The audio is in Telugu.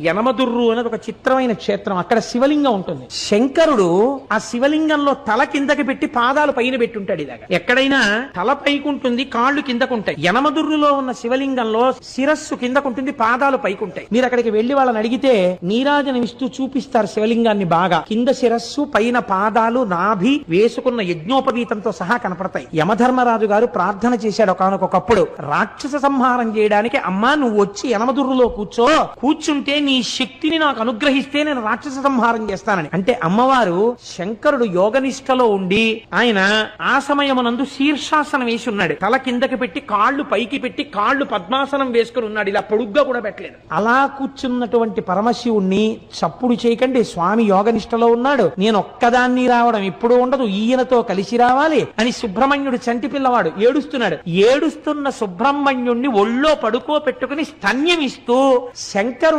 యనమదుర్రు అనేది ఒక చిత్రమైన క్షేత్రం. అక్కడ శివలింగం ఉంటుంది. శంకరుడు ఆ శివలింగంలో తల కిందకి పెట్టి పాదాలు పైన పెట్టుంటాడు ఇలాగ. ఎక్కడైనా తల పైకుంటుంది కాళ్ళు కిందకుంటాయి. యనమదుర్రులో ఉన్న శివలింగంలో శిరస్సు కిందకుంటుంది పాదాలు పైకుంటాయి. మీరు అక్కడికి వెళ్ళి వాళ్ళని అడిగితే నీరాజనం ఇస్తూ చూపిస్తారు శివలింగాన్ని బాగా. కింద శిరస్సు పైన పాదాలు నాభి వేసుకున్న యజ్ఞోపవీతంతో సహా కనపడతాయి. యమధర్మరాజు గారు ప్రార్థన చేశాడు ఒకనొకప్పుడు రాక్షస సంహారం చేయడానికి అమ్మా నువ్వు వచ్చి యనమదుర్రులో కూర్చో. కూర్చుంటే నీ శక్తిని నాకు అనుగ్రహిస్తే నేను రాక్షస సంహారం చేస్తానని. అంటే అమ్మవారు శంకరుడు యోగనిష్టలో ఉండి ఆయన ఆ సమయమునందు శీర్షాసనం వేసి ఉన్నాడు. తల కిందకి పెట్టి కాళ్ళు పైకి పెట్టి కాళ్ళు పద్మాసనం వేసుకుని ఉన్నాడు. ఇలా పొడుగ్గా కూడా పెట్టలేదు. అలా కూర్చున్నటువంటి పరమశివుణ్ణి చప్పుడు చేయకండి. స్వామి యోగనిష్టలో ఉన్నాడు. నేను ఒక్కదాన్ని రావడం ఇప్పుడు ఉండదు. ఈయనతో కలిసి రావాలి అని సుబ్రహ్మణ్యుడు చంటి పిల్లవాడు ఏడుస్తున్నాడు. ఏడుస్తున్న సుబ్రహ్మణ్యుణ్ణి ఒళ్ళో పడుకో పెట్టుకుని స్తన్యమిస్తూ శంకరుణ్ణి